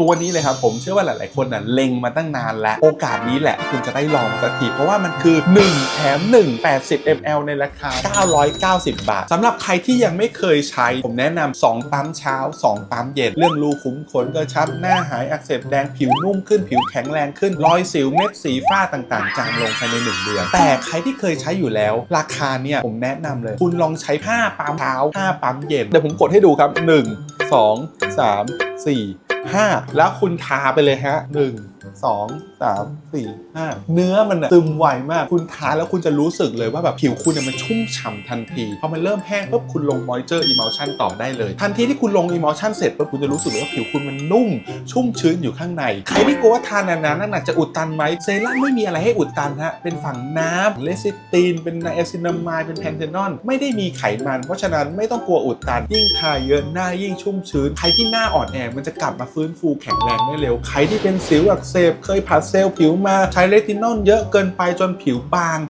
ตัวนี้เลยครับผมเชื่อว่าหลาย ๆ คนน่ะเล็งมาตั้งนานแล้ว โอกาสนี้แหละ คุณจะได้ลองสักทีเพราะว่ามันคือ 1 แถม 1 80 ml ในราคา 990 บาทสำหรับใครที่ยังไม่เคยใช้ ผมแนะนำ2ปั๊มเช้า 2 ปั๊มเย็น เรื่องรูขุมขนกระชับ หน้าหายอักเสบแดงผิวนุ่มขึ้นผิวแข็งแรงขึ้น รอยสิวเม็ดสีฝ้าต่าง ๆ จางลงภายใน 1 เดือน แต่ใครที่เคยใช้อยู่แล้ว ราคาเนี่ยผมแนะนำเลย คุณลองใช้5ปั๊มเช้า5ปั๊มเย็นเดี๋ยวผมกดให้ดูครับ 1 2 3 4 5 แล้วคุณทาไปเลยฮะ 1 2 3 4 5เนื้อมันอะซึมไวมาก คุณทาแล้วคุณจะรู้สึกเลยว่าแบบผิวคุณเนี่ยมันชุ่มฉ่ำทันที พอมันเริ่มแห้งปุ๊บคุณลง moisture emulsion ต่อได้เลย ทันทีที่คุณลง emulsion เสร็จปุ๊บคุณจะรู้สึกเลยว่าผิวคุณมันนุ่ม ชุ่มชื้นอยู่ข้างใน ใครที่กลัวว่าทานนานๆน้ำหนักจะอุดตันไหมเซรั่มไม่มีอะไรให้อุดตันฮะ เป็นฝั่งน้ำเลซิตีน เป็นไนแอซินามายเป็นแพนเทนอน ไม่ได้มีไขมัน เพราะฉะนั้นไม่ต้องกลัวอุดตัน ยิ่งทาเยอะหน้ายิ่งชุ่มชื้น ใครที่หน้าอ่อนแอมันจะกลับมาฟื้นฟูแข็งแรงได้เร็ว ใครที่เป็นสิวอักเสบเคยผ่าเซลล์ผิวมาใช้เรตินอลเยอะเกินไปจนผิวบาง